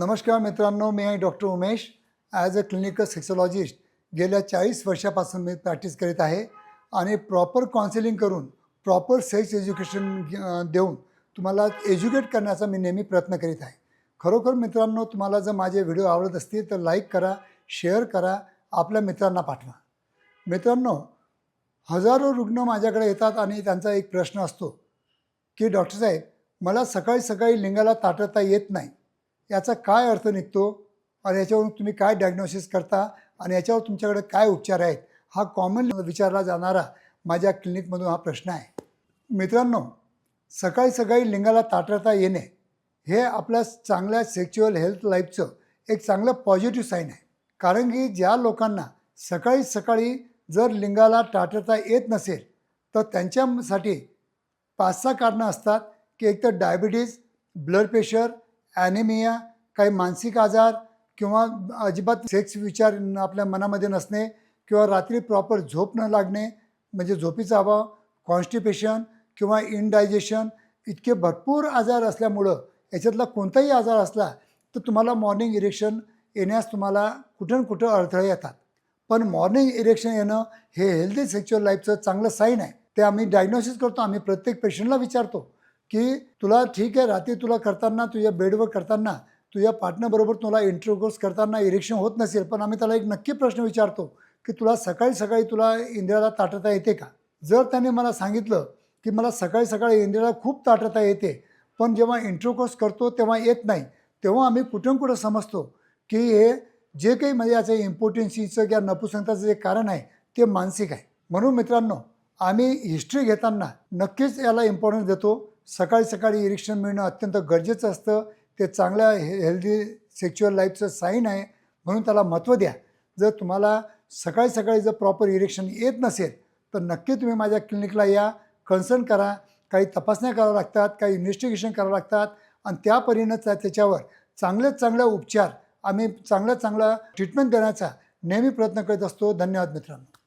नमस्कार मित्रांनो मी आहे doctor Umesh. As a clinical sexologist गेल्या चाळीस वर्षापासून मी प्रॅक्टिस करीत आहे आणि प्रॉपर काउन्सिलिंग करून प्रॉपर सेक्स एज्युकेशन देऊन तुम्हाला एज्युकेट करण्याचा मी नेहमी प्रयत्न करीत आहे. खरोखर मित्रांनो तुम्हाला जर माझे व्हिडिओ आवडत असतील तर लाईक करा शेअर करा आपल्या मित्रांना पाठवा. मित्रांनो हजारो रुग्ण माझ्याकडे येतात आणि त्यांचा एक प्रश्न असतो की डॉक्टर साहेब मला सकाळी सकाळी लिंगाला ताटता येत नाही. याचा काय अर्थ निघतो? आणि याच्यावरून तुम्ही काय डायग्नोसिस करता? आणि याच्यावर तुमच्याकडे काय उपचार आहेत? हा कॉमन विचारला जाणारा माझ्या क्लिनिकमधून हा प्रश्न आहे. मित्रांनो सकाळी सकाळी लिंगाला ताटरता येणे हे आपल्या चांगल्या सेक्च्युअल हेल्थ लाईफचं एक चांगलं पॉझिटिव्ह साईन आहे. कारण की ज्या लोकांना सकाळी सकाळी जर लिंगाला टाटता येत नसेल तर त्यांच्यासाठी पाच सहा कारणं असतात. की एक तर डायबिटीज ब्लड प्रेशर ॲनिमिया काही मानसिक आजार किंवा अजिबात सेक्स विचार आपल्या मनामध्ये नसणे किंवा रात्री प्रॉपर झोप न लागणे म्हणजे झोपीचा अभाव कॉन्स्टिपेशन किंवा इनडायजेशन इतके भरपूर आजार असल्यामुळं याच्यातला कोणताही आजार असला तर तुम्हाला मॉर्निंग इरेक्शन येण्यास तुम्हाला कुठं कुठं अडथळे येतात. पण मॉर्निंग इरेक्शन येणं हे हेल्दी सेक्च्युअल लाईफचं चांगलं साईन आहे. ते आम्ही डायग्नोसिस करतो आम्ही प्रत्येक पेशंटला विचारतो की तुला ठीक आहे रात्री तुला करताना तुझ्या बेडवर करताना तुझ्या पार्टनरबरोबर तुला इंटरकोर्स करताना इरेक्शन होत नसेल पण आम्ही त्याला एक नक्की प्रश्न विचारतो की तुला सकाळी सकाळी तुला इंदिराला ताटता येते का? जर त्याने मला सांगितलं की मला सकाळी सकाळी इंदिराला खूप ताटता येते पण जेव्हा इंटरकोर्स करतो तेव्हा येत नाही तेव्हा आम्ही कुठून कुठं समजतो की हे जे काही म्हणजे याचं इम्पॉर्टन्सीचं किंवा नपुसंगताचं जे कारण आहे ते मानसिक आहे. म्हणून मित्रांनो आम्ही हिस्ट्री घेताना नक्कीच याला इम्पॉर्टन्स देतो. सकाळी सकाळी इरेक्शन मिळणं अत्यंत गरजेचं असतं. ते चांगल्या हे हेल्दी सेक्च्युअल लाईफचं साईन आहे म्हणून त्याला महत्त्व द्या. जर तुम्हाला सकाळी सकाळी जर प्रॉपर इरेक्शन येत नसेल तर नक्की तुम्ही माझ्या क्लिनिकला या कन्सर्न करा. काही तपासण्या कराव्या लागतात काही इन्व्हेस्टिगेशन करावं लागतात आणि त्या परीनं त्या त्याच्यावर चांगल्यात चांगल्या उपचार आम्ही चांगल्या चांगला ट्रीटमेंट देण्याचा नेहमी प्रयत्न करत असतो. धन्यवाद मित्रांनो.